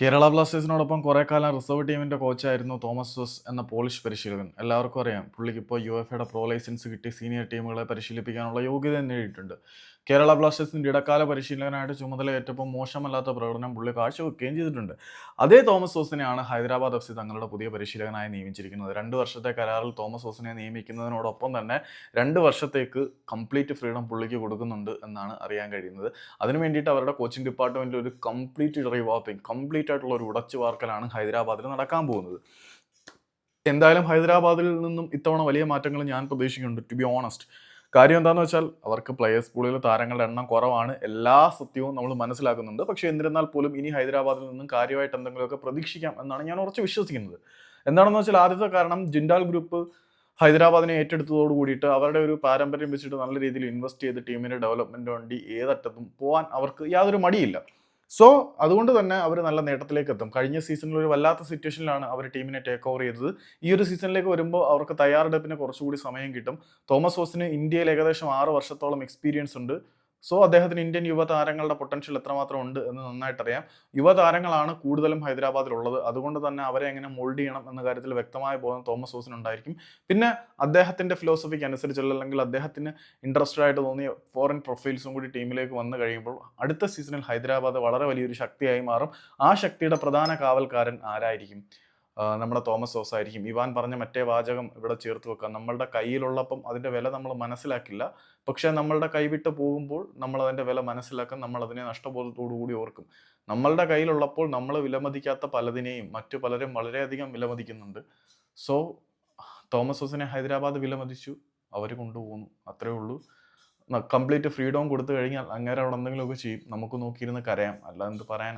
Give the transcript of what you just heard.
കേരള ബ്ലാസ്റ്റേഴ്സിനോടൊപ്പം കുറേ കാലം റിസർവ് ടീമിന്റെ കോച്ചായിരുന്നു തോമസ് ജോസ് എന്ന പോളിഷ് പരിശീലകൻ. എല്ലാവർക്കും അറിയാം പുള്ളിക്ക് ഇപ്പോൾ യു എഫ് എയുടെ പ്രോ ലൈസൻസ് കിട്ടി സീനിയർ ടീമുകളെ പരിശീലിപ്പിക്കാനുള്ള യോഗ്യത നേടിയിട്ടുണ്ട്. കേരള ബ്ലാസ്റ്റേഴ്സിന്റെ ഇടക്കാല പരിശീലകനായിട്ട് ചുമതലയേറ്റപ്പോൾ മോശമല്ലാത്ത പ്രകടനം പുള്ളി കാഴ്ചവെക്കുകയും ചെയ്തിട്ടുണ്ട്. അതേ തോമസ് ജോസിനെയാണ് ഹൈദരാബാദ് എഫ് സി തങ്ങളുടെ പുതിയ പരിശീലകനായി നിയമിച്ചിരിക്കുന്നത്. രണ്ട് വർഷത്തെ കരാറിൽ തോമസ് ജോസിനെ നിയമിക്കുന്നതിനോടൊപ്പം തന്നെ രണ്ട് വർഷത്തേക്ക് കംപ്ലീറ്റ് ഫ്രീഡം പുള്ളിക്ക് കൊടുക്കുന്നുണ്ട് എന്നാണ് അറിയാൻ കഴിയുന്നത്. അതിനു വേണ്ടിയിട്ട് അവരുടെ കോച്ചിങ് ഡിപ്പാർട്ട്മെന്റിൽ ഒരു കംപ്ലീറ്റ് റീവാപ്പിംഗ് കംപ്ലീറ്റ് ആയിട്ടുള്ള ഒരു ഉടച്ചു വാർക്കലാണ് ഹൈദരാബാദിൽ നടക്കാൻ പോകുന്നത്. എന്തായാലും ഹൈദരാബാദിൽ നിന്നും ഇത്തവണ വലിയ മാറ്റങ്ങൾ ഞാൻ പ്രതീക്ഷിക്കുന്നുണ്ട് ടു ബി ഓണസ്റ്റ് കാര്യം എന്താണെന്ന് വെച്ചാൽ അവർക്ക് പ്ലെയേഴ്സ് പൂളിലെ താരങ്ങളുടെ എണ്ണം കുറവാണ്. എല്ലാ സത്യവും നമ്മൾ മനസ്സിലാക്കുന്നുണ്ട്. പക്ഷേ എന്നിരുന്നാൽ പോലും ഇനി ഹൈദരാബാദിൽ നിന്നും കാര്യമായിട്ട് എന്തെങ്കിലുമൊക്കെ പ്രതീക്ഷിക്കാം എന്നാണ് ഞാൻ ഉറച്ച് വിശ്വസിക്കുന്നത്. എന്താണെന്ന് വെച്ചാൽ ആദ്യത്തെ കാരണം ജിൻഡാൽ ഗ്രൂപ്പ് ഹൈദരാബാദിനെ ഏറ്റെടുത്തതോട് കൂടിയിട്ട് അവരുടെ ഒരു പാരമ്പര്യം വെച്ചിട്ട് നല്ല രീതിയിൽ ഇൻവെസ്റ്റ് ചെയ്ത് ടീമിന്റെ ഡെവലപ്മെന്റ് വേണ്ടി ഏതറ്റത്തും പോകാൻ അവർക്ക് യാതൊരു മടിയില്ല. സോ അതുകൊണ്ട് തന്നെ അവർ നല്ല നേട്ടത്തിലേക്ക് എത്തും കഴിഞ്ഞ സീസണിൽ ഒരു വല്ലാത്ത സിറ്റുവേഷനിലാണ് അവർ ടീമിനെ ടേക്ക് ഓവർ ചെയ്തത്. ഈ ഒരു സീസണിലേക്ക് വരുമ്പോൾ അവർക്ക് തയ്യാറെടുപ്പിന് കുറച്ചുകൂടി സമയം കിട്ടും. തോമസ് ഹോസിന് ഇന്ത്യയിൽ ഏകദേശം ആറ് വർഷത്തോളം എക്സ്പീരിയൻസ് ഉണ്ട്. സോ അദ്ദേഹത്തിന് ഇന്ത്യൻ യുവതാരങ്ങളുടെ പൊട്ടൻഷ്യൽ എത്രമാത്രം ഉണ്ട് എന്ന് നന്നായിട്ടറിയാം. യുവതാരങ്ങളാണ് കൂടുതലും ഹൈദരാബാദിലുള്ളത്. അതുകൊണ്ട് തന്നെ അവരെ എങ്ങനെ മോൾഡ് ചെയ്യണം എന്ന കാര്യത്തിൽ വ്യക്തമായ ബോധം തോമസ് ഹോസിന് ഉണ്ടായിരിക്കും. പിന്നെ അദ്ദേഹത്തിന്റെ ഫിലോസഫിക്ക് അനുസരിച്ചുള്ള അല്ലെങ്കിൽ അദ്ദേഹത്തിന് ഇൻട്രസ്റ്റഡ് ആയിട്ട് തോന്നിയ ഫോറിൻ പ്രൊഫൈൽസും കൂടി ടീമിലേക്ക് വന്നു കഴിയുമ്പോൾ അടുത്ത സീസണിൽ ഹൈദരാബാദ് വളരെ വലിയൊരു ശക്തിയായി മാറും. ആ ശക്തിയുടെ പ്രധാന കാവൽക്കാരൻ ആരായിരിക്കും? നമ്മുടെ തോമസ് ഓസ് ആയിരിക്കും. ഇവാൻ പറഞ്ഞ മറ്റേ വാചകം ഇവിടെ ചേർത്ത് വെക്കാം. നമ്മളുടെ കയ്യിലുള്ളപ്പം അതിന്റെ വില നമ്മൾ മനസ്സിലാക്കില്ല. പക്ഷേ നമ്മളുടെ കൈവിട്ട് പോകുമ്പോൾ നമ്മൾ അതിന്റെ വില മനസ്സിലാക്കും. നമ്മൾ അതിനെ നഷ്ടബോധത്തോടു കൂടി ഓർക്കും. നമ്മളുടെ കയ്യിലുള്ളപ്പോൾ നമ്മൾ വിലമതിക്കാത്ത പലതിനെയും മറ്റു പലരും വളരെയധികം വിലമതിക്കുന്നുണ്ട്. സോ തോമസ് ഹോസിനെ ഹൈദരാബാദ് വിലമതിച്ചു. അവർ കൊണ്ടുപോകുന്നു. അത്രേ ഉള്ളൂ. കംപ്ലീറ്റ് ഫ്രീഡം കൊടുത്തു കഴിഞ്ഞാൽ അങ്ങനെ അവിടെ എന്തെങ്കിലുമൊക്കെ ചെയ്യും. നമുക്ക് നോക്കിയിരുന്ന് കരയാം. അല്ലാതെ എന്ത് പറയാനാ?